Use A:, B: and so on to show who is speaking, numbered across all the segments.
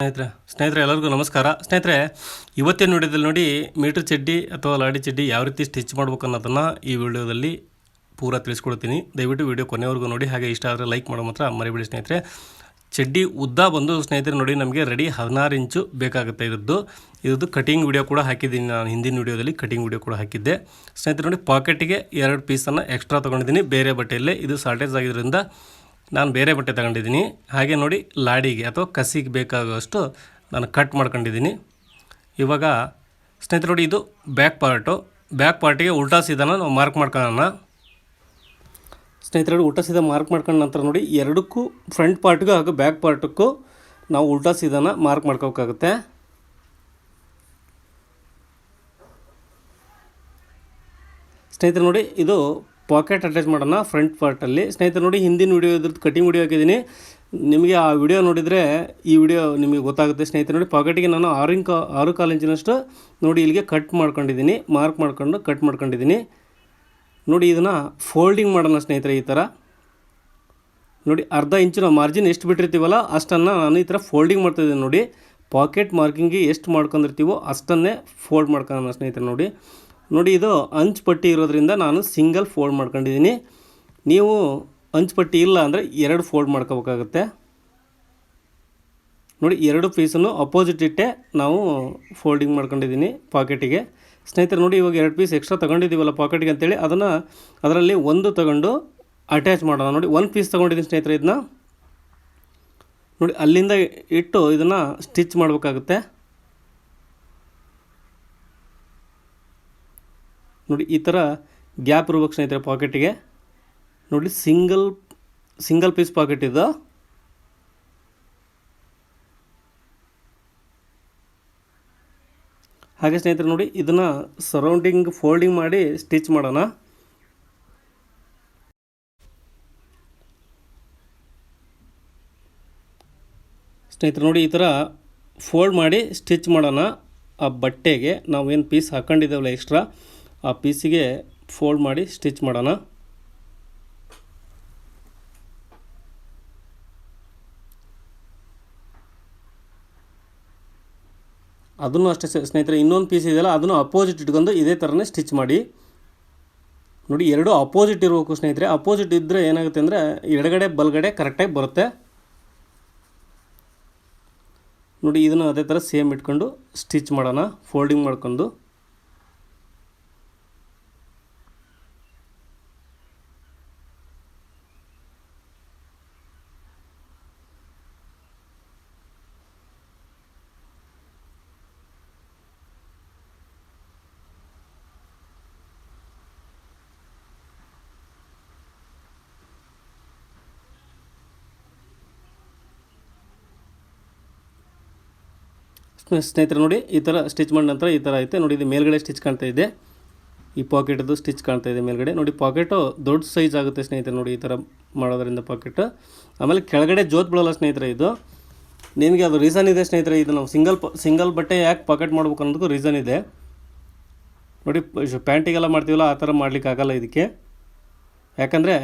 A: ಸ್ನೇಹಿತರೆ ಸ್ನೇಹಿತರೆ ಎಲ್ಲರಿಗೂ ನಮಸ್ಕಾರ. ಸ್ನೇಹಿತರೆ, ಇವತ್ತಿನ ವಿಡಿಯೋದಲ್ಲಿ ನೋಡಿ ಮೀಟ್ರ್ ಚಡ್ಡಿ ಅಥವಾ ಲಾಡಿ ಚಡ್ಡಿ ಯಾವ ರೀತಿ ಸ್ಟಿಚ್ ಮಾಡ್ಬೇಕು ಅನ್ನೋದನ್ನು ಈ ವಿಡಿಯೋದಲ್ಲಿ ಪೂರ ತಿಳಿಸ್ಕೊಡ್ತೀನಿ. ದಯವಿಟ್ಟು ವಿಡಿಯೋ ಕೊನೆವರೆಗೂ ನೋಡಿ, ಹಾಗೆ ಇಷ್ಟ ಆದರೆ ಲೈಕ್ ಮಾಡೋ ಮಾತ್ರ ಮರಿಬೇಡಿ ಸ್ನೇಹಿತರೆ. ಚಡ್ಡಿ ಉದ್ದ ಬಂದು ಸ್ನೇಹಿತರೆ ನೋಡಿ, ನಮಗೆ ರೆಡಿ ಹದಿನಾರು ಇಂಚು ಬೇಕಾಗುತ್ತೆ ಇರದ್ದು ಇದ್ದು ಕಟಿಂಗ್ ವಿಡಿಯೋ ಕೂಡ ಹಾಕಿದ್ದೀನಿ ನಾನು, ಹಿಂದಿನ ವಿಡಿಯೋದಲ್ಲಿ ಕಟಿಂಗ್ ವಿಡಿಯೋ ಕೂಡ ಹಾಕಿದ್ದೆ. ಸ್ನೇಹಿತರೆ ನೋಡಿ ಪಾಕೆಟಿಗೆ ಎರಡು ಪೀಸನ್ನು ಎಕ್ಸ್ಟ್ರಾ ತೊಗೊಂಡಿದ್ದೀನಿ, ಬೇರೆ ಬಟ್ಟೆಯಲ್ಲೇ. ಇದು ಶಾರ್ಟೇಜ್ ಆಗಿದ್ದರಿಂದ ನಾನು ಬೇರೆ ಬಟ್ಟೆ ತಗೊಂಡಿದ್ದೀನಿ. ಹಾಗೆ ನೋಡಿ ಲಾಡಿಗೆ ಅಥವಾ ಕಸಿಗೆ ಬೇಕಾಗುವಷ್ಟು ನಾನು ಕಟ್ ಮಾಡ್ಕೊಂಡಿದ್ದೀನಿ. ಇವಾಗ ಸ್ನೇಹಿತರು ನೋಡಿ ಇದು ಬ್ಯಾಕ್ ಪಾರ್ಟು ಬ್ಯಾಕ್ ಪಾರ್ಟಿಗೆ ಉಲ್ಟಾ ಸೀದಾನ ನಾವು ಮಾರ್ಕ್ ಮಾಡ್ಕೊಳ್ಳೋಣ. ಸ್ನೇಹಿತರು ಉಲ್ಟಾ ಸೀದಾ ಮಾರ್ಕ್ ಮಾಡ್ಕೊಂಡ ನಂತರ ನೋಡಿ ಎರಡಕ್ಕೂ ಫ್ರಂಟ್ ಪಾರ್ಟ್ಗೂ ಹಾಗೂ ಬ್ಯಾಕ್ ಪಾರ್ಟಕ್ಕೂ ನಾವು ಉಲ್ಟಾ ಸೀದಾನ ಮಾರ್ಕ್ ಮಾಡ್ಕೋಬೇಕಾಗುತ್ತೆ ಸ್ನೇಹಿತರು ನೋಡಿ ಇದು ಪಾಕೆಟ್ ಅಟ್ಯಾಚ್ ಮಾಡೋಣ ಫ್ರಂಟ್ ಪಾರ್ಟಲ್ಲಿ ಸ್ನೇಹಿತರು ನೋಡಿ, ಹಿಂದಿನ ವಿಡಿಯೋ ಇದ್ರದ್ದು ಕಟಿಂಗ್ ವೀಡಿಯೋ ಹಾಕಿದ್ದೀನಿ. ನಿಮಗೆ ಆ ವಿಡಿಯೋ ನೋಡಿದರೆ ಈ ವಿಡಿಯೋ ನಿಮಗೆ ಗೊತ್ತಾಗುತ್ತೆ. ಸ್ನೇಹಿತರೆ ನೋಡಿ ಪಾಕೆಟಿಗೆ ನಾನು ಆರು ಇಂಕ, ಆರು ಕಾಲು ಇಂಚಿನಷ್ಟು ನೋಡಿ ಇಲ್ಲಿಗೆ ಕಟ್ ಮಾಡ್ಕೊಂಡಿದ್ದೀನಿ. ಮಾರ್ಕ್ ಮಾಡ್ಕೊಂಡು ಕಟ್ ಮಾಡ್ಕೊಂಡಿದ್ದೀನಿ. ನೋಡಿ, ಇದನ್ನು ಫೋಲ್ಡಿಂಗ್ ಮಾಡೋಣ ಸ್ನೇಹಿತರೆ ಈ ಥರ ನೋಡಿ, ಅರ್ಧ ಇಂಚಿನ ಮಾರ್ಜಿನ್ ಎಷ್ಟು ಬಿಟ್ಟಿರ್ತೀವಲ್ಲ, ಅಷ್ಟನ್ನು ನಾನು ಈ ಥರ ಫೋಲ್ಡಿಂಗ್ ಮಾಡ್ತಾಯಿದ್ದೀನಿ ನೋಡಿ. ಪಾಕೆಟ್ ಮಾರ್ಕಿಂಗಿಗೆ ಎಷ್ಟು ಮಾಡ್ಕೊಂಡಿರ್ತೀವೋ ಅಷ್ಟನ್ನೇ ಫೋಲ್ಡ್ ಮಾಡ್ಕೊಳ್ಳೋಣ ಸ್ನೇಹಿತರೆ ನೋಡಿ. ನೋಡಿ ಇದು ಅಂಚು ಪಟ್ಟಿ ಇರೋದ್ರಿಂದ ನಾನು ಸಿಂಗಲ್ ಫೋಲ್ಡ್ ಮಾಡ್ಕೊಂಡಿದ್ದೀನಿ. ನೀವು ಅಂಚು ಪಟ್ಟಿ ಇಲ್ಲ ಅಂದರೆ ಎರಡು ಫೋಲ್ಡ್ ಮಾಡ್ಕೋಬೇಕಾಗತ್ತೆ. ನೋಡಿ ಎರಡು ಪೀಸನ್ನು ಅಪೋಸಿಟ್ ಇಟ್ಟೆ ನಾವು ಫೋಲ್ಡಿಂಗ್ ಮಾಡ್ಕೊಂಡಿದ್ದೀನಿ ಪಾಕೆಟಿಗೆ. ಸ್ನೇಹಿತರೆ, ನೋಡಿ ಇವಾಗ ಎರಡು ಪೀಸ್ ಎಕ್ಸ್ಟ್ರಾ ತೊಗೊಂಡಿದ್ದೀವಲ್ಲ ಪಾಕೆಟ್ಗೆ ಅಂತೇಳಿ, ಅದನ್ನು ಅದರಲ್ಲಿ ಒಂದು ತಗೊಂಡು ಅಟ್ಯಾಚ್ ಮಾಡೋಣ. ನೋಡಿ ಒಂದು ಪೀಸ್ ತೊಗೊಂಡಿದ್ದೀನಿ ಸ್ನೇಹಿತರೆ, ಇದನ್ನ. ನೋಡಿ ಅಲ್ಲಿಂದ ಇಟ್ಟು ಇದನ್ನು ಸ್ಟಿಚ್ ಮಾಡಬೇಕಾಗುತ್ತೆ. ನೋಡಿ, ಈ ಥರ ಗ್ಯಾಪ್ ಇರ್ಬೇಕು ಸ್ನೇಹಿತರೆ ಪಾಕೆಟಿಗೆ ನೋಡಿ ಸಿಂಗಲ್ ಸಿಂಗಲ್ ಪೀಸ್ ಪಾಕೆಟ್ ಇದು. ಹಾಗೆ ಸ್ನೇಹಿತರೆ, ನೋಡಿ, ಇದನ್ನು ಸರೌಂಡಿಂಗ್ ಫೋಲ್ಡಿಂಗ್ ಮಾಡಿ ಸ್ಟಿಚ್ ಮಾಡೋಣ. ಸ್ನೇಹಿತರೆ, ನೋಡಿ, ಈ ಥರ ಫೋಲ್ಡ್ ಮಾಡಿ ಸ್ಟಿಚ್ ಮಾಡೋಣ. ಆ ಬಟ್ಟೆಗೆ ನಾವೇನು ಪೀಸ್ ಹಾಕೊಂಡಿದ್ದೇವಲ್ಲ ಎಕ್ಸ್ಟ್ರಾ ಆ ಪೀಸಿಗೆ ಫೋಲ್ಡ್ ಮಾಡಿ ಸ್ಟಿಚ್ ಮಾಡೋಣ. ಅದನ್ನು ಅಷ್ಟೇ ಸ್ನೇಹಿತರೆ, ಇನ್ನೊಂದು ಪೀಸ್ ಇದೆಯಲ್ಲ, ಅದನ್ನು ಅಪೋಸಿಟ್ ಇಟ್ಕೊಂಡು ಇದೇ ಥರನೇ ಸ್ಟಿಚ್ ಮಾಡಿ. ನೋಡಿ, ಎರಡು ಅಪೋಸಿಟ್ ಇರಬೇಕು ಸ್ನೇಹಿತರೆ. ಅಪೋಸಿಟ್ ಇದ್ದರೆ ಏನಾಗುತ್ತೆ ಅಂದರೆ, ಎಡಗಡೆ, ಬಲಗಡೆ ಕರೆಕ್ಟಾಗಿ ಬರುತ್ತೆ. ನೋಡಿ, ಇದನ್ನು ಅದೇ ಥರ ಸೇಮ್ ಇಟ್ಕೊಂಡು ಸ್ಟಿಚ್ ಮಾಡೋಣ ಫೋಲ್ಡಿಂಗ್ ಮಾಡ್ಕೊಂಡು. ಸ್ನೇಹಿತರೆ ನೋಡಿ, ಈ ಥರ ಸ್ಟಿಚ್ ಮಾಡಿದ ನಂತರ ಈ ಥರ ಐತೆ. ನೋಡಿ, ಇದು ಮೇಲ್ಗಡೆ ಸ್ಟಿಚ್ ಕಾಣ್ತಾ ಇದೆ. ಈ ಪಾಕೆಟದು ಸ್ಟಿಚ್ ಕಾಣ್ತಾ ಇದೆ ಮೇಲ್ಗಡೆ. ನೋಡಿ ಪಾಕೆಟು ದೊಡ್ಡ ಸೈಜ್ ಆಗುತ್ತೆ ಸ್ನೇಹಿತರೆ ನೋಡಿ, ಈ ಥರ ಮಾಡೋದರಿಂದ ಪಾಕೆಟ್ ಆಮೇಲೆ ಕೆಳಗಡೆ ಜೋತ್ ಬಿಡೋಲ್ಲ ಸ್ನೇಹಿತರೆ ಇದು. ನಿಮಗೆ ಅದು ರೀಸನ್ ಇದೆ ಸ್ನೇಹಿತರೆ, ಇದು ನಾವು ಸಿಂಗಲ್ ಸಿಂಗಲ್ ಬಟ್ಟೆ ಯಾಕೆ ಪಾಕೆಟ್ ಮಾಡ್ಬೇಕು ಅನ್ನೋದಕ್ಕೂ ರೀಸನ್ ಇದೆ. ನೋಡಿ ಪ್ಯಾಂಟಿಗೆಲ್ಲ ಮಾಡ್ತೀವಲ್ಲ, ಆ ಥರ ಮಾಡ್ಲಿಕ್ಕೆ ಆಗಲ್ಲ ಇದಕ್ಕೆ. ಯಾಕಂದರೆ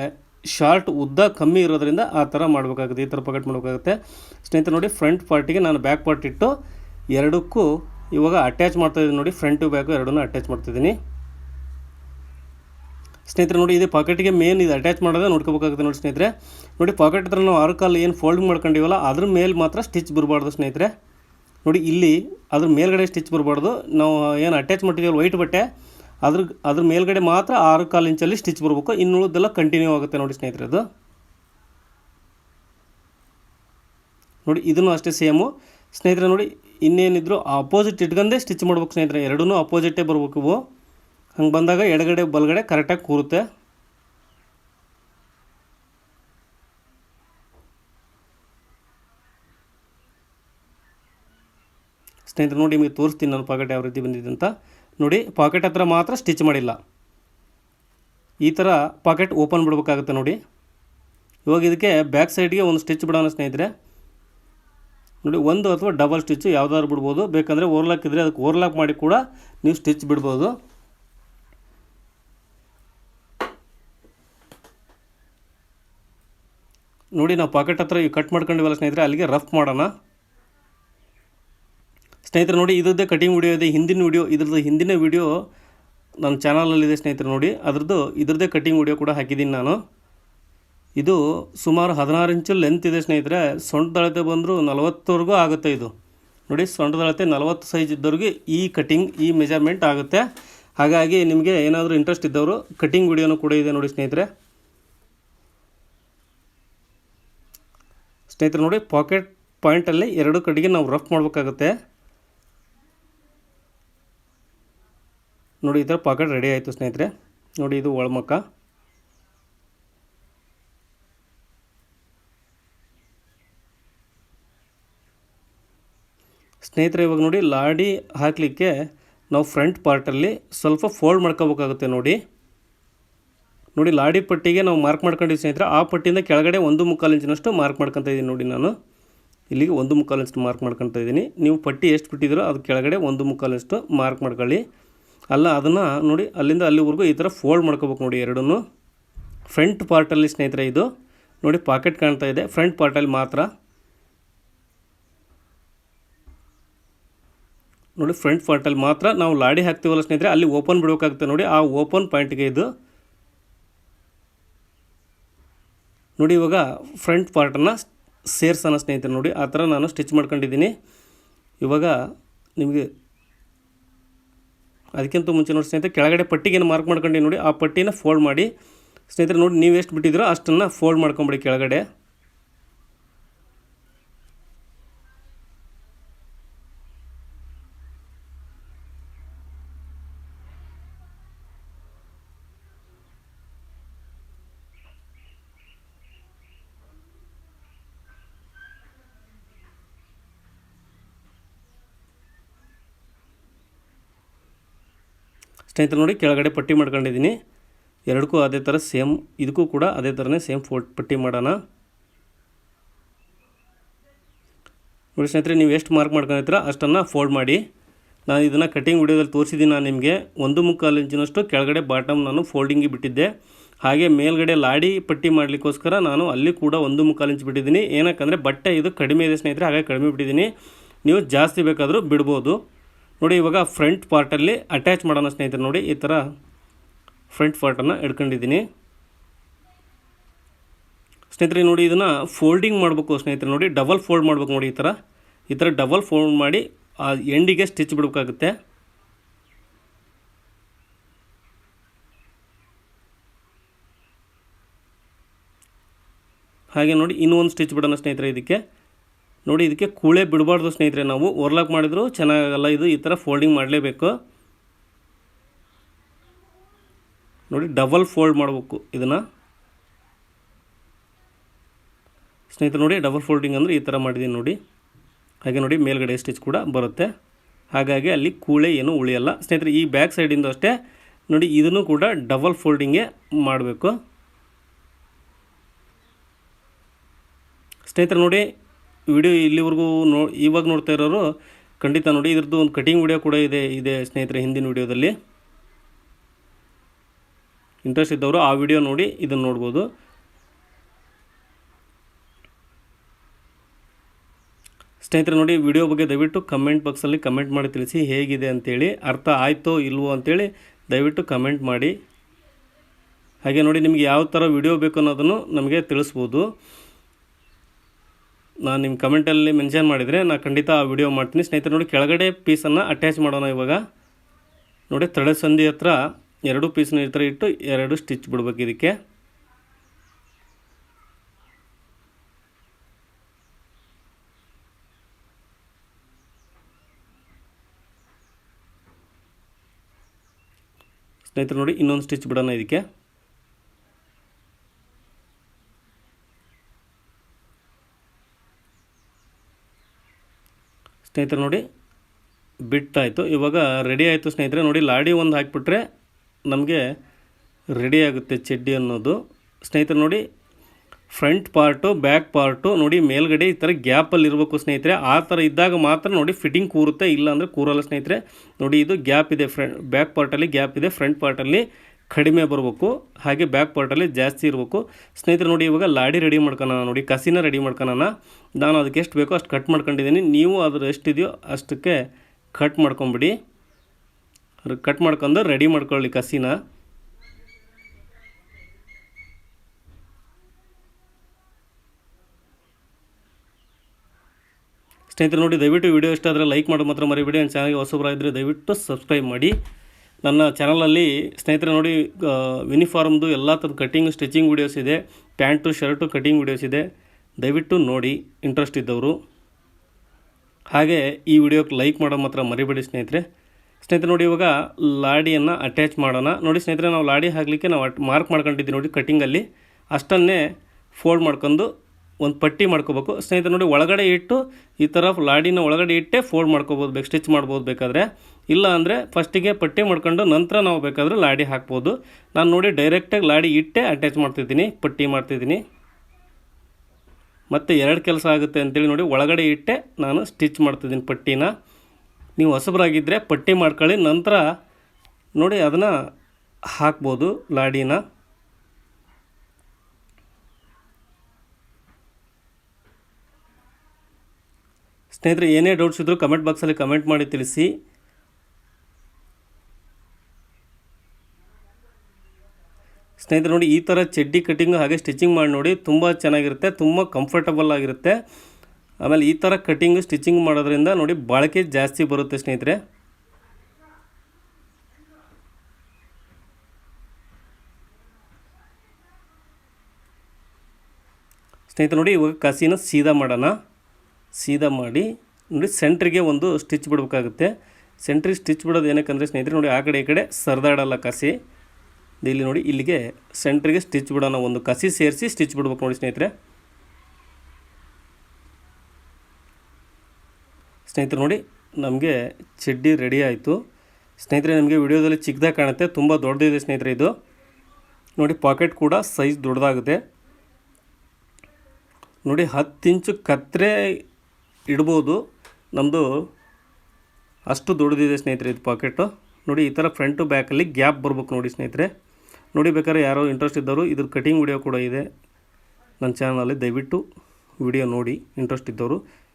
A: ಶಾರ್ಟ್ ಉದ್ದ, ಕಮ್ಮಿ ಇರೋದ್ರಿಂದ ಆ ಥರ ಮಾಡಬೇಕಾಗುತ್ತೆ, ಈ ಥರ ಪಾಕೆಟ್ ಮಾಡಬೇಕಾಗುತ್ತೆ. ಸ್ನೇಹಿತರೆ ನೋಡಿ ಫ್ರಂಟ್ ಪಾರ್ಟಿಗೆ ನಾನು ಬ್ಯಾಕ್ ಪಾರ್ಟ್ ಇಟ್ಟು ಎರಡಕ್ಕೂ ಇವಾಗ ಅಟ್ಯಾಚ್ ಮಾಡ್ತಾಯಿದ್ದೀನಿ ನೋಡಿ ಫ್ರಂಟ್ ಟು ಬ್ಯಾಕು ಎರಡನ್ನೂ ಅಟ್ಯಾಚ್ ಮಾಡ್ತಿದ್ದೀನಿ ಸ್ನೇಹಿತರೆ ನೋಡಿ, ಇದು ಪಾಕೆಟ್ಗೆ ಮೇನ್ ಇದು ಅಟ್ಯಾಚ್ ಮಾಡೋದೇ ನೋಡ್ಕೋಬೇಕಾಗುತ್ತೆ ನೋಡಿ ಸ್ನೇಹಿತರೆ. ನೋಡಿ ಪಾಕೆಟ್ ಹತ್ರ ನಾವು ಆರು ಕಾಲು ಏನು ಫೋಲ್ಡ್ ಮಾಡ್ಕೊಂಡಿವಲ್ಲ, ಅದ್ರ ಮೇಲೆ ಮಾತ್ರ ಸ್ಟಿಚ್ ಬರಬಾರ್ದು ಸ್ನೇಹಿತರೆ. ನೋಡಿ, ಇಲ್ಲಿ ಅದ್ರ ಮೇಲ್ಗಡೆ ಸ್ಟಿಚ್ ಬರಬಾರ್ದು. ನಾವು ಏನು ಅಟ್ಯಾಚ್ ಮಾಡಿದ್ದೀವಲ್ಲ ವೈಟ್ ಬಟ್ಟೆ, ಅದ್ರ ಅದ್ರ ಮೇಲ್ಗಡೆ ಮಾತ್ರ ಆರು ಕಾಲು ಇಂಚಲ್ಲಿ ಸ್ಟಿಚ್ ಬರಬೇಕು. ಇನ್ನುಳಿದೆಲ್ಲ ಕಂಟಿನ್ಯೂ ಆಗುತ್ತೆ ನೋಡಿ ಸ್ನೇಹಿತರೆ ಅದು. ನೋಡಿ, ಇದನ್ನು ಅಷ್ಟೇ ಸೇಮು ಸ್ನೇಹಿತರೆ ನೋಡಿ, ಇನ್ನೇನಿದ್ರು ಅಪೋಸಿಟ್ ಇಟ್ಕೊಂಡೇ ಸ್ಟಿಚ್ ಮಾಡ್ಬೇಕು ಸ್ನೇಹಿತರೆ. ಎರಡೂ ಅಪೋಸಿಟೇ ಬರ್ಬೇಕು ಇವು. ಹಂಗೆ ಬಂದಾಗ ಎಡಗಡೆ, ಬಲಗಡೆ ಕರೆಕ್ಟಾಗಿ ಕೂರುತ್ತೆ. ಸ್ನೇಹಿತರೆ ನೋಡಿ, ನಿಮಗೆ ತೋರಿಸ್ತೀನಿ ನಾನು ಪಾಕೆಟ್ ಯಾವ ರೀತಿ ಬಂದಿದೆ ಅಂತ. ನೋಡಿ ಪಾಕೆಟ್ ಹತ್ರ ಮಾತ್ರ ಸ್ಟಿಚ್ ಮಾಡಿಲ್ಲ. ಈ ಥರ ಪಾಕೆಟ್ ಓಪನ್ ಬಿಡಬೇಕಾಗುತ್ತೆ ನೋಡಿ. ಇವಾಗ ಇದಕ್ಕೆ ಬ್ಯಾಕ್ ಸೈಡ್ಗೆ ಒಂದು ಸ್ಟಿಚ್ ಬಿಡೋಣ ಸ್ನೇಹಿತರೆ. ನೋಡಿ, ಒಂದು ಅಥವಾ ಡಬಲ್ ಸ್ಟಿಚ್ ಯಾವ್ದಾದ್ರು ಬಿಡ್ಬೋದು. ಬೇಕಂದರೆ ಓರ್ಲಾಕ್ ಇದ್ದರೆ ಅದಕ್ಕೆ ಓರ್ಲಾಕ್ ಮಾಡಿ ಕೂಡ ನೀವು ಸ್ಟಿಚ್ ಬಿಡ್ಬೋದು. ನೋಡಿ, ನಾವು ಪಾಕೆಟ್ ಹತ್ರ ಕಟ್ ಮಾಡ್ಕೊಂಡಿವಲ್ಲ ಸ್ನೇಹಿತರೆ, ಅಲ್ಲಿಗೆ ರಫ್ ಮಾಡೋಣ. ಸ್ನೇಹಿತರೆ, ನೋಡಿ, ಇದರದ್ದೇ ಕಟಿಂಗ್ ವಿಡಿಯೋ ಇದೆ, ಹಿಂದಿನ ವಿಡಿಯೋ ಇದ್ರದ್ದು ಹಿಂದಿನ ವಿಡಿಯೋ ನನ್ನ ಚಾನಲಲ್ಲಿದೆ ಸ್ನೇಹಿತರೆ, ನೋಡಿ, ಅದರದ್ದು, ಇದ್ರದ್ದೇ ಕಟಿಂಗ್ ವಿಡಿಯೋ ಕೂಡ ಹಾಕಿದ್ದೀನಿ ನಾನು. ಇದು ಸುಮಾರು ಹದಿನಾರು ಇಂಚು ಲೆಂತ್ ಇದೆ ಸ್ನೇಹಿತರೆ. ಸೊಂಟದ ಅಳತೆ ಬಂದರೂ ನಲವತ್ತವರೆಗೂ ಆಗುತ್ತೆ ಇದು. ನೋಡಿ ಸೊಂಟದ ಅಳತೆ ನಲವತ್ತು ಸೈಜ್ ಇದ್ದವ್ರಿಗೆ ಈ ಕಟಿಂಗ್ ಈ ಮೆಜರ್ಮೆಂಟ್ ಆಗುತ್ತೆ. ಹಾಗಾಗಿ ನಿಮಗೆ ಏನಾದರೂ ಇಂಟ್ರೆಸ್ಟ್ ಇದ್ದವರು ಕಟಿಂಗ್ ವಿಡಿಯೋನೂ ಕೂಡ ಇದೆ ನೋಡಿ ಸ್ನೇಹಿತರೆ. ಸ್ನೇಹಿತರೆ ನೋಡಿ ಪಾಕೆಟ್ ಪಾಯಿಂಟಲ್ಲಿ ಎರಡು ಕಡೆಗೆ ನಾವು ರಫ್ ಮಾಡಬೇಕಾಗುತ್ತೆ. ನೋಡಿ, ಈ ಥರ ಪಾಕೆಟ್ ರೆಡಿ ಆಯಿತು ಸ್ನೇಹಿತರೆ. ನೋಡಿ, ಇದು ಒಳಮುಖ. ಸ್ನೇಹಿತರೆ, ಇವಾಗ ನೋಡಿ, ಲಾಡಿ ಹಾಕಲಿಕ್ಕೆ ನಾವು ಫ್ರಂಟ್ ಪಾರ್ಟಲ್ಲಿ ಸ್ವಲ್ಪ ಫೋಲ್ಡ್ ಮಾಡ್ಕೋಬೇಕಾಗುತ್ತೆ ನೋಡಿ. ನೋಡಿ, ಲಾಡಿ ಪಟ್ಟಿಗೆ ನಾವು ಮಾರ್ಕ್ ಮಾಡ್ಕೊಂಡಿದ್ದೀವಿ ಸ್ನೇಹಿತರೆ. ಆ ಪಟ್ಟಿಯಿಂದ ಕೆಳಗಡೆ ಒಂದು ಮುಕ್ಕಾಲು ಇಂಚಿನಷ್ಟು ಮಾರ್ಕ್ ಮಾಡ್ಕೊತಾ ಇದ್ದೀನಿ ನೋಡಿ ನಾನು. ಇಲ್ಲಿಗೆ ಒಂದು ಮುಕ್ಕಾಲು ಇಂಚು ಮಾರ್ಕ್ ಮಾಡ್ಕೊತಾ ಇದ್ದೀನಿ. ನೀವು ಪಟ್ಟಿ ಎಷ್ಟು ಬಿಟ್ಟಿದ್ದೀರೋ ಅದು ಕೆಳಗಡೆ ಒಂದು ಮುಕ್ಕಾಲು ಇಂಚು ಮಾರ್ಕ್ ಮಾಡ್ಕೊಳ್ಳಿ. ಅಲ್ಲ, ಅದನ್ನು ನೋಡಿ, ಅಲ್ಲಿಂದ ಅಲ್ಲಿವರೆಗೂ ಈ ಥರ ಫೋಲ್ಡ್ ಮಾಡ್ಕೋಬೇಕು ನೋಡಿ ಎರಡೂ ಫ್ರಂಟ್ ಪಾರ್ಟಲ್ಲಿ ಸ್ನೇಹಿತರೆ ಇದು. ನೋಡಿ, ಪಾಕೆಟ್ ಕಾಣ್ತಾ ಇದೆ. ಫ್ರಂಟ್ ಪಾರ್ಟಲ್ಲಿ ಮಾತ್ರ. ನೋಡಿ ಫ್ರಂಟ್ ಪಾರ್ಟಲ್ಲಿ ಮಾತ್ರ ನಾವು ಲಾಡಿ ಹಾಕ್ತೀವಲ್ಲ ಸ್ನೇಹಿತರೆ, ಅಲ್ಲಿ ಓಪನ್ ಬಿಡಬೇಕಾಗುತ್ತೆ ನೋಡಿ, ಆ ಓಪನ್ ಪಾಯಿಂಟ್ಗೆ ಇದು. ನೋಡಿ, ಇವಾಗ ಫ್ರಂಟ್ ಪಾರ್ಟನ್ನು ಸೇರ್ಸೋಣ ಸ್ನೇಹಿತರೆ, ನೋಡಿ, ಆ ಥರ ನಾನು ಸ್ಟಿಚ್ ಮಾಡ್ಕೊಂಡಿದ್ದೀನಿ. ಇವಾಗ ನಿಮಗೆ ಅದಕ್ಕಿಂತ ಮುಂಚೆ ನೋಡಿ ಸ್ನೇಹಿತರೆ, ಕೆಳಗಡೆ ಪಟ್ಟಿಗೇನು ಮಾರ್ಕ್ ಮಾಡ್ಕೊಂಡು ನೋಡಿ, ಆ ಪಟ್ಟಿನ ಫೋಲ್ಡ್ ಮಾಡಿ. ಸ್ನೇಹಿತರೆ, ನೋಡಿ, ನೀವು ಎಷ್ಟು ಬಿಟ್ಟಿದ್ದೀರೋ ಅಷ್ಟನ್ನು ಫೋಲ್ಡ್ ಮಾಡ್ಕೊಂಬಿಡಿ ಕೆಳಗಡೆ. ಸ್ನೇಹಿತರೆ ನೋಡಿ, ಕೆಳಗಡೆ ಪಟ್ಟಿ ಮಾಡ್ಕೊಂಡಿದ್ದೀನಿ. ಎರಡಕ್ಕೂ ಅದೇ ಥರ ಸೇಮ್, ಇದಕ್ಕೂ ಕೂಡ ಅದೇ ಥರನೇ ಸೇಮ್ ಫೋ, ಪಟ್ಟಿ ಮಾಡೋಣ. ನೋಡಿ ಸ್ನೇಹಿತರೆ, ನೀವು ಎಷ್ಟು ಮಾರ್ಕ್ ಮಾಡ್ಕೊಂಡಿರ್ತೀರ ಅಷ್ಟನ್ನು ಫೋಲ್ಡ್ ಮಾಡಿ. ನಾನು ಇದನ್ನು ಕಟಿಂಗ್ ವಿಡಿಯೋದಲ್ಲಿ ತೋರಿಸಿದ್ದೀನಿ ನಾನು ನಿಮಗೆ. ಒಂದು ಮುಕ್ಕಾಲು ಇಂಚಿನಷ್ಟು ಕೆಳಗಡೆ ಬಾಟಮ್ ನಾನು ಫೋಲ್ಡಿಂಗಿಗೆ ಬಿಟ್ಟಿದ್ದೆ. ಹಾಗೆ ಮೇಲ್ಗಡೆ ಲಾಡಿ ಪಟ್ಟಿ ಮಾಡಲಿಕ್ಕೋಸ್ಕರ ನಾನು ಅಲ್ಲಿ ಕೂಡ ಒಂದು ಮುಕ್ಕಾಲು ಇಂಚು ಬಿಟ್ಟಿದ್ದೀನಿ. ಏನಕ್ಕಂದರೆ ಬಟ್ಟೆ ಇದು ಕಡಿಮೆ ಇದೆ ಸ್ನೇಹಿತರೆ ಹಾಗೆ ಕಡಿಮೆ ಬಿಟ್ಟಿದ್ದೀನಿ. ನೀವು ಜಾಸ್ತಿ ಬೇಕಾದರೂ ಬಿಡ್ಬೋದು. ನೋಡಿ, ಇವಾಗ ಫ್ರಂಟ್ ಪಾರ್ಟಲ್ಲಿ ಅಟ್ಯಾಚ್ ಮಾಡೋಣ ಸ್ನೇಹಿತರೆ, ನೋಡಿ, ಈ ಥರ ಫ್ರಂಟ್ ಪಾರ್ಟನ್ನು ಎಡ್ಕೊಂಡಿದ್ದೀನಿ ಸ್ನೇಹಿತರೆ, ನೋಡಿ, ಇದನ್ನು ಫೋಲ್ಡಿಂಗ್ ಮಾಡಬೇಕು ಸ್ನೇಹಿತರೆ, ನೋಡಿ ಡಬಲ್ ಫೋಲ್ಡ್ ಮಾಡಬೇಕು ನೋಡಿ ಈ ಥರ ಈ ಥರ ಡಬಲ್ ಫೋಲ್ಡ್ ಮಾಡಿ, ಆ ಎಂಡಿಗೆ ಸ್ಟಿಚ್ ಬಿಡಬೇಕಾಗುತ್ತೆ. ಹಾಗೆ ನೋಡಿ, ಇನ್ನೂ ಒಂದು ಸ್ಟಿಚ್ ಬಿಡೋಣ ಸ್ನೇಹಿತರೆ ಇದಕ್ಕೆ. ನೋಡಿ, ಇದಕ್ಕೆ ಕೂಳೆ ಬಿಡಬಾರ್ದು ಸ್ನೇಹಿತರೆ ನಾವು. ಓರ್ಲಾಕ್ ಮಾಡಿದ್ರು, ಚೆನ್ನಾಗಲ್ಲ ಇದು. ಈ ಥರ ಫೋಲ್ಡಿಂಗ್ ಮಾಡಲೇಬೇಕು. ನೋಡಿ ಡಬಲ್ ಫೋಲ್ಡ್ ಮಾಡಬೇಕು ಇದನ್ನು. ಸ್ನೇಹಿತರೆ ನೋಡಿ ಡಬಲ್ ಫೋಲ್ಡಿಂಗ್ ಅಂದರೆ ಈ ಥರ ಮಾಡಿದ್ದೀನಿ ನೋಡಿ. ಹಾಗೆ ನೋಡಿ, ಮೇಲ್ಗಡೆ ಸ್ಟಿಚ್ ಕೂಡ ಬರುತ್ತೆ. ಹಾಗಾಗಿ ಅಲ್ಲಿ ಕೂಳೆ ಏನು ಉಳಿಯಲ್ಲ. ಸ್ನೇಹಿತರೆ, ಈ ಬ್ಯಾಕ್ ಸೈಡಿಂದ ಅಷ್ಟೇ ನೋಡಿ, ಇದನ್ನು ಕೂಡ ಡಬಲ್ ಫೋಲ್ಡಿಂಗೇ ಮಾಡಬೇಕು. ಸ್ನೇಹಿತರೆ ನೋಡಿ ವಿಡಿಯೋ ಇಲ್ಲಿವರೆಗೂ ನೋ, ಇವಾಗ ನೋಡ್ತಾ ಇರೋರು, ಖಂಡಿತ ನೋಡಿ, ಇದ್ರದ್ದು ಒಂದು ಕಟಿಂಗ್ ವಿಡಿಯೋ ಕೂಡ ಇದೆ ಇದೆ ಸ್ನೇಹಿತರೆ, ಹಿಂದಿನ ವಿಡಿಯೋದಲ್ಲಿ. ಇಂಟ್ರೆಸ್ಟ್ ಇದ್ದವರು ಆ ವಿಡಿಯೋ ನೋಡಿ, ಇದನ್ನು ನೋಡ್ಬೋದು. ಸ್ನೇಹಿತರೆ, ನೋಡಿ, ವಿಡಿಯೋ ಬಗ್ಗೆ ದಯವಿಟ್ಟು ಕಮೆಂಟ್ ಬಾಕ್ಸಲ್ಲಿ ಕಮೆಂಟ್ ಮಾಡಿ ತಿಳಿಸಿ, ಹೇಗಿದೆ ಅಂತೇಳಿ, ಅರ್ಥ ಆಯಿತೋ ಇಲ್ವೋ ಅಂತೇಳಿ ದಯವಿಟ್ಟು ಕಮೆಂಟ್ ಮಾಡಿ. ಹಾಗೆ ನೋಡಿ, ನಿಮಗೆ ಯಾವ ಥರ ವಿಡಿಯೋ ಬೇಕು ಅನ್ನೋದನ್ನು ನಮಗೆ ತಿಳಿಸ್ಬೋದು. ನಾನು ನಿಮ್ಮ ಕಮೆಂಟಲ್ಲಿ ಮೆನ್ಷನ್ ಮಾಡಿದರೆ ನಾನು ಖಂಡಿತ ಆ ವಿಡಿಯೋ ಮಾಡ್ತೀನಿ. ಸ್ನೇಹಿತರೆ ನೋಡಿ, ಕೆಳಗಡೆ ಪೀಸನ್ನು ಅಟ್ಯಾಚ್ ಮಾಡೋಣ ಇವಾಗ. ನೋಡಿ ತಡೆ ಸಂಧಿ ಹತ್ರ ಎರಡು ಪೀಸ್ನ ಈ ಥರ ಇಟ್ಟು ಎರಡು ಸ್ಟಿಚ್ ಬಿಡ್ಬೇಕು ಇದಕ್ಕೆ. ಸ್ನೇಹಿತರು ನೋಡಿ, ಇನ್ನೊಂದು ಸ್ಟಿಚ್ ಬಿಡೋಣ ಇದಕ್ಕೆ. ಸ್ನೇಹಿತರೆ ನೋಡಿ ಬಿಟ್ಟಾಯಿತು. ಇವಾಗ ರೆಡಿ ಆಯಿತು ಸ್ನೇಹಿತರೆ. ನೋಡಿ ಲಾಡಿ ಒಂದು ಹಾಕಿಬಿಟ್ರೆ ನಮಗೆ ರೆಡಿ ಆಗುತ್ತೆ ಚಡ್ಡಿ ಅನ್ನೋದು. ಸ್ನೇಹಿತರೆ ನೋಡಿ ಫ್ರಂಟ್ ಪಾರ್ಟು ಬ್ಯಾಕ್ ಪಾರ್ಟು ನೋಡಿ ಮೇಲ್ಗಡೆ ಈ ಥರ ಗ್ಯಾಪಲ್ಲಿ ಇರಬೇಕು ಸ್ನೇಹಿತರೆ. ಆ ಥರ ಇದ್ದಾಗ ಮಾತ್ರ ನೋಡಿ ಫಿಟ್ಟಿಂಗ್ ಕೂರುತ್ತೆ. ಇಲ್ಲ ಅಂದರೆ ಕೂರಲ್ಲ ಸ್ನೇಹಿತರೆ. ನೋಡಿ ಇದು ಗ್ಯಾಪ್ ಇದೆ ಫ್ರಂಟ್ ಬ್ಯಾಕ್ ಪಾರ್ಟಲ್ಲಿ ಗ್ಯಾಪ್ ಇದೆ. ಫ್ರಂಟ್ ಪಾರ್ಟಲ್ಲಿ ಕಡಿಮೆ ಬರಬೇಕು, ಹಾಗೆ ಬ್ಯಾಕ್ ಪಾರ್ಟಲ್ಲಿ ಜಾಸ್ತಿ ಇರಬೇಕು. ಸ್ನೇಹಿತರೆ ನೋಡಿ, ಇವಾಗ ಲಾಡಿ ರೆಡಿ ಮಾಡ್ಕೊಳ ನೋಡಿ, ಕಸಿನ ರೆಡಿ ಮಾಡ್ಕೊಳ ನಾನು ಅದಕ್ಕೆ ಎಷ್ಟು ಬೇಕೋ ಅಷ್ಟು ಕಟ್ ಮಾಡ್ಕೊಂಡಿದ್ದೀನಿ. ನೀವು ಅದ್ರ ಎಷ್ಟಿದೆಯೋ ಅಷ್ಟಕ್ಕೆ ಕಟ್ ಮಾಡ್ಕೊಂಬಿಡಿ. ಕಟ್ ಮಾಡ್ಕೊಂಡು ರೆಡಿ ಮಾಡ್ಕೊಳ್ಳಿ ಕಸಿನ. ಸ್ನೇಹಿತರೆ ನೋಡಿ, ದಯವಿಟ್ಟು ವಿಡಿಯೋ ಇಷ್ಟ ಆದರೆ ಲೈಕ್ ಮಾಡೋದು ಮಾತ್ರ ಮರಿಬೇಡಿ. ನನ್ನ ಚಾನಲ್ಗೆ ಹೊಸಬ್ರಾಗಿದ್ದರೆ ದಯವಿಟ್ಟು ಸಬ್ಸ್ಕ್ರೈಬ್ ಮಾಡಿ. ನನ್ನ ಚಾನಲಲ್ಲಿ ಸ್ನೇಹಿತರೆ ನೋಡಿ ಯೂನಿಫಾರ್ಮ್ದು ಎಲ್ಲ ಥರದ ಕಟ್ಟಿಂಗ್ ಸ್ಟಿಚಿಂಗ್ ವೀಡಿಯೋಸ್ ಇದೆ. ಪ್ಯಾಂಟು ಶರ್ಟು ಕಟ್ಟಿಂಗ್ ವೀಡಿಯೋಸ್ ಇದೆ. ದಯವಿಟ್ಟು ನೋಡಿ ಇಂಟ್ರೆಸ್ಟ್ ಇದ್ದವರು. ಹಾಗೆ ಈ ವಿಡಿಯೋಕ್ಕೆ ಲೈಕ್ ಮಾಡೋ ಮಾತ್ರ ಮರಿಬೇಡಿ ಸ್ನೇಹಿತರೆ. ಸ್ನೇಹಿತರೆ ನೋಡಿ, ಇವಾಗ ಲಾಡಿಯನ್ನು ಅಟ್ಯಾಚ್ ಮಾಡೋಣ. ನೋಡಿ ಸ್ನೇಹಿತರೆ, ನಾವು ಲಾಡಿ ಹಾಕಲಿಕ್ಕೆ ನಾವು ಮಾರ್ಕ್ ಮಾಡ್ಕೊಂಡಿದ್ದೀವಿ ನೋಡಿ ಕಟ್ಟಿಂಗಲ್ಲಿ ಅಷ್ಟನ್ನೇ ಫೋಲ್ಡ್ ಮಾಡ್ಕೊಂಡು ಒಂದು ಪಟ್ಟಿ ಮಾಡ್ಕೋಬೇಕು. ಸ್ನೇಹಿತರೆ ನೋಡಿ, ಒಳಗಡೆ ಇಟ್ಟು ಈ ಥರ ಲಾಡಿನ ಒಳಗಡೆ ಇಟ್ಟೇ ಫೋಲ್ಡ್ ಮಾಡ್ಕೋಬೋದು ಬೇಕು ಸ್ಟಿಚ್ ಮಾಡ್ಬೋದು ಬೇಕಾದರೆ. ಇಲ್ಲ ಅಂದರೆ ಫಸ್ಟಿಗೆ ಪಟ್ಟಿ ಮಾಡ್ಕೊಂಡು ನಂತರ ನಾವು ಬೇಕಾದರೂ ಲಾಡಿ ಹಾಕ್ಬೋದು. ನಾನು ನೋಡಿ ಡೈರೆಕ್ಟಾಗಿ ಲಾಡಿ ಇಟ್ಟೇ ಅಟ್ಯಾಚ್ ಮಾಡ್ತಿದ್ದೀನಿ, ಪಟ್ಟಿ ಮಾಡ್ತಿದ್ದೀನಿ. ಮತ್ತು ಎರಡು ಕೆಲಸ ಆಗುತ್ತೆ ಅಂತೇಳಿ ನೋಡಿ ಒಳಗಡೆ ಇಟ್ಟೆ ನಾನು ಸ್ಟಿಚ್ ಮಾಡ್ತಿದ್ದೀನಿ ಪಟ್ಟಿನ. ನೀವು ಹೊಸಬರಾಗಿದ್ದರೆ ಪಟ್ಟಿ ಮಾಡ್ಕೊಳ್ಳಿ, ನಂತರ ನೋಡಿ ಅದನ್ನು ಹಾಕ್ಬೋದು ಲಾಡಿನ. ಸ್ನೇಹಿತರೆ, ಏನೇ ಡೌಟ್ಸ್ ಇದ್ದರೂ ಕಮೆಂಟ್ ಬಾಕ್ಸಲ್ಲಿ ಕಮೆಂಟ್ ಮಾಡಿ ತಿಳಿಸಿ. ಸ್ನೇಹಿತರೆ ನೋಡಿ, ಈ ಥರ ಚಡ್ಡಿ ಕಟ್ಟಿಂಗ್ ಹಾಗೆ ಸ್ಟಿಚಿಂಗ್ ಮಾಡಿ ನೋಡಿ, ತುಂಬ ಚೆನ್ನಾಗಿರುತ್ತೆ, ತುಂಬ ಕಂಫರ್ಟಬಲ್ ಆಗಿರುತ್ತೆ. ಆಮೇಲೆ ಈ ಥರ ಕಟ್ಟಿಂಗ್ ಸ್ಟಿಚಿಂಗ್ ಮಾಡೋದ್ರಿಂದ ನೋಡಿ, ಬಾಳಿಕೆ ಜಾಸ್ತಿ ಬರುತ್ತೆ ಸ್ನೇಹಿತರೆ. ಸ್ನೇಹಿತರು ನೋಡಿ, ಇವಾಗ ಕಸಿನ ಸೀದಾ ಮಾಡೋಣ. ಸೀದಾ ಮಾಡಿ, ನೋಡಿ ಸೆಂಟ್ರಿಗೆ ಒಂದು ಸ್ಟಿಚ್ ಬಿಡಬೇಕಾಗುತ್ತೆ. ಸೆಂಟ್ರಿಗೆ ಸ್ಟಿಚ್ ಬಿಡೋದು ಏನಕ್ಕೆ ಅಂದರೆ ಸ್ನೇಹಿತರೆ ನೋಡಿ, ಆ ಕಡೆ ಈ ಕಡೆ ಸರ್ದಾಡಲ್ಲ ಕಸಿ. ಇಲ್ಲಿ ನೋಡಿ, ಇಲ್ಲಿಗೆ ಸೆಂಟ್ರಿಗೆ ಸ್ಟಿಚ್ ಬಿಡೋಣ, ಒಂದು ಕಸಿ ಸೇರಿಸಿ ಸ್ಟಿಚ್ ಬಿಡ್ಬೇಕು ನೋಡಿ ಸ್ನೇಹಿತರೆ. ಸ್ನೇಹಿತರೆ ನೋಡಿ, ನಮಗೆ ಚಡ್ಡಿ ರೆಡಿ ಆಯಿತು. ಸ್ನೇಹಿತರೆ, ನಮಗೆ ವಿಡಿಯೋದಲ್ಲಿ ಚಿಕ್ಕದಾಗಿ ಕಾಣುತ್ತೆ, ತುಂಬ ದೊಡ್ಡದಿದೆ ಸ್ನೇಹಿತರೆ ಇದು. ನೋಡಿ ಪಾಕೆಟ್ ಕೂಡ ಸೈಜ್ ದೊಡ್ಡದಾಗುತ್ತೆ. ನೋಡಿ, ಹತ್ತು ಇಂಚು ಕತ್ತರೆ ಇಡ್ಬೋದು. ನಮ್ಮದು ಅಷ್ಟು ದೊಡ್ಡದಿದೆ ಸ್ನೇಹಿತರೆ ಇದು ಪಾಕೆಟು ನೋಡಿ, ಈ ಥರ ಫ್ರಂಟು ಬ್ಯಾಕಲ್ಲಿ ಗ್ಯಾಪ್ ಬರ್ಬೇಕು ನೋಡಿ ಸ್ನೇಹಿತರೆ. ನೋಡಿ ಬೇಕಾದ್ರೆ ಯಾರೋ ಇಂಟ್ರೆಸ್ಟ್ ಇದ್ದವರು, ಇದ್ರ ಕಟಿಂಗ್ ವಿಡಿಯೋ ಕೂಡ ಇದೆ. ನನ್ನ ಚಾನಲಲ್ಲಿ ದಯವಿಟ್ಟು ವಿಡಿಯೋ ನೋಡಿ ಇಂಟ್ರೆಸ್ಟ್ ಇದ್ದವರು.